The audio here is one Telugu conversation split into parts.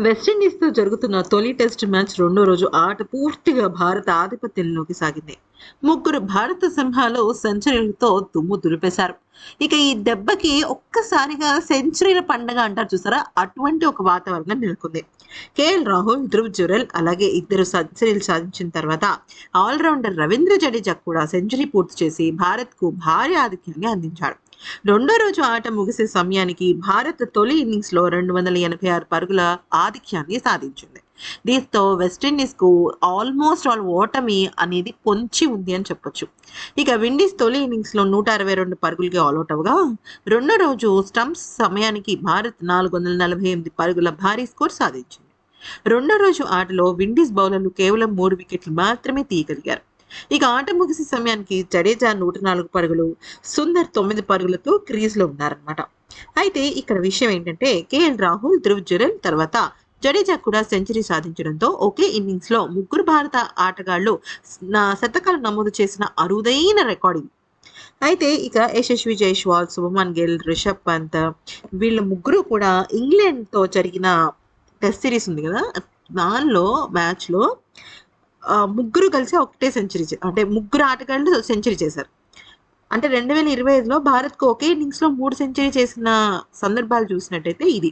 వెస్టిండీస్తో జరుగుతున్న తొలి టెస్ట్ మ్యాచ్ రెండో రోజు ఆట పూర్తిగా భారత ఆధిపత్యంలోకి సాగింది. ముగ్గురు భారత సింహాలు సెంచరీలతో దుమ్ము దులిపేశారు. ఇక ఈ దెబ్బకి ఒక్కసారిగా సెంచరీల పండగ అంటారు చూసారా? అటువంటి ఒక వాతావరణం నెలకొంది. కేఎల్ రాహుల్ ధ్రువ్ జురెల్ అలాగే ఇద్దరు సెంచరీలు సాధించిన తర్వాత ఆల్రౌండర్ రవీంద్ర జడేజా కూడా సెంచరీ పూర్తి చేసి భారత్కు భారీ ఆధిక్యాన్ని అందించాడు. రెండో రోజు ఆట ముగిసే సమయానికి భారత్ తొలి ఇన్నింగ్స్లో రెండు వందల ఎనభై ఆరు పరుగుల ఆధిక్యాన్ని సాధించింది. దీంతో వెస్టిండీస్కు ఆల్మోస్ట్ ఆల్ ఓటమి అనేది పొంచి ఉంది అని చెప్పొచ్చు. ఇక విండీస్ తొలి ఇన్నింగ్స్లో నూట అరవై రెండు పరుగులకి ఆల్అౌట్ అవగా రెండో రోజు స్టంప్స్ సమయానికి భారత్ నాలుగు వందల నలభై ఎనిమిది పరుగుల భారీ స్కోర్ సాధించింది. రెండో రోజు ఆటలో విండీస్ బౌలర్లు కేవలం మూడు వికెట్లు మాత్రమే తీయగలిగారు. ఇక ఆట ముగిసే సమయానికి జడేజా నూట నాలుగు పరుగులు సుందర్ తొమ్మిది పరుగులతో క్రీజ్లో ఉన్నారనమాట అయితే ఇక్కడ విషయం ఏంటంటే కేఎల్ రాహుల్ ధృవ్ జురెల్ తర్వాత జడేజా కూడా సెంచరీ సాధించడంతో ఒకే ఇన్నింగ్స్లో ముగ్గురు భారత ఆటగాళ్ళు నా శతకాలు నమోదు చేసిన అరుదైన రికార్డు ఇది అయితే ఇక యశస్వి జైస్వాల్ శుభమన్ గిల్ రిషబ్ పంత్ వీళ్ళ ముగ్గురు కూడా ఇంగ్లాండ్తో జరిగిన టెస్ట్ సిరీస్ ఉంది కదా దానిలో మ్యాచ్లో ముగ్గురు కలిసి ఒకటే సెంచరీ అంటే ముగ్గురు ఆటగాళ్ళు సెంచరీ చేశారు. అంటే రెండు వేల ఇరవై ఐదులో భారత్కు ఒకే ఇన్నింగ్స్లో మూడు సెంచరీ చేసిన సందర్భాలు చూసినట్టయితే ఇది.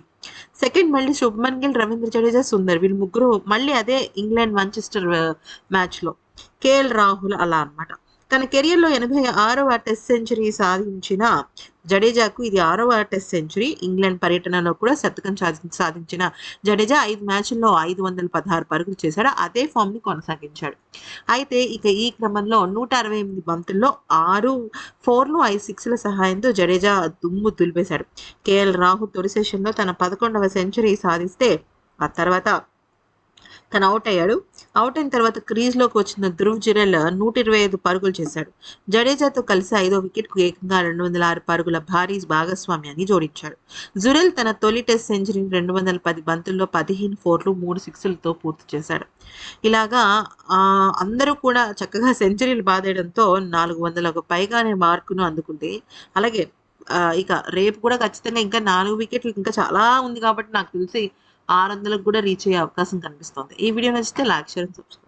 సెకండ్ మళ్ళీ శుభ్మన్ గిల్ రవీంద్ర జడేజా సుందర్ వీళ్ళు ముగ్గురు మళ్ళీ అదే ఇంగ్లాండ్ మాంచెస్టర్ మ్యాచ్లో కేఎల్ రాహుల్ అలా అన్నమాట. తన కెరియర్లో ఎనభై ఆరవ టెస్ట్ సెంచరీ సాధించిన జడేజాకు ఇది ఆరవ టెస్ట్ సెంచరీ. ఇంగ్లాండ్ పర్యటనలో కూడా శతకం సాధి- సాధించిన జడేజా ఐదు మ్యాచ్ల్లో ఐదు వందల పదహారు పరుగులు చేశాడు. అదే ఫామ్ని కొనసాగించాడు. అయితే ఇక ఈ క్రమంలో నూట అరవై ఎనిమిది బంతుల్లో ఆరు ఫోర్లు ఐదు సిక్స్ల సహాయంతో జడేజా దుమ్ము దులిపేశాడు. కేఎల్ రాహుల్ తొలి సెషన్లో తన పదకొండవ సెంచరీ సాధిస్తే ఆ తర్వాత తను అవుట్ అయ్యాడు. అవుట్ అయిన తర్వాత క్రీజ్లోకి వచ్చిన ధ్రువ్ జురెల్ నూట ఇరవై ఐదు పరుగులు చేశాడు. జడేజాతో కలిసి ఐదో వికెట్కు ఏకంగా రెండు వందల ఆరు పరుగుల భారీ భాగస్వామ్యాన్ని జోడించాడు. జురెల్ తన తొలి టెస్ట్ సెంచరీని రెండు వందల పది బంతుల్లో పదిహేను ఫోర్లు మూడు సిక్స్లతో పూర్తి చేశాడు. ఇలాగా ఆ, అందరూ కూడా చక్కగా సెంచరీలు బాదేయడంతో నాలుగు వందలకు పైగానే మార్కును అందుకుంది. అలాగే ఇక రేపు కూడా ఖచ్చితంగా ఇంకా నాలుగు వికెట్లు ఇంకా చాలా ఉంది కాబట్టి నాకు తెలిసి ఆరు వందలకు కూడా రీచ్ అయ్యే అవకాశం కనిపిస్తుంది. ఈ వీడియో నచ్చితే లైక్ షేర్ సబ్స్క్రైబ్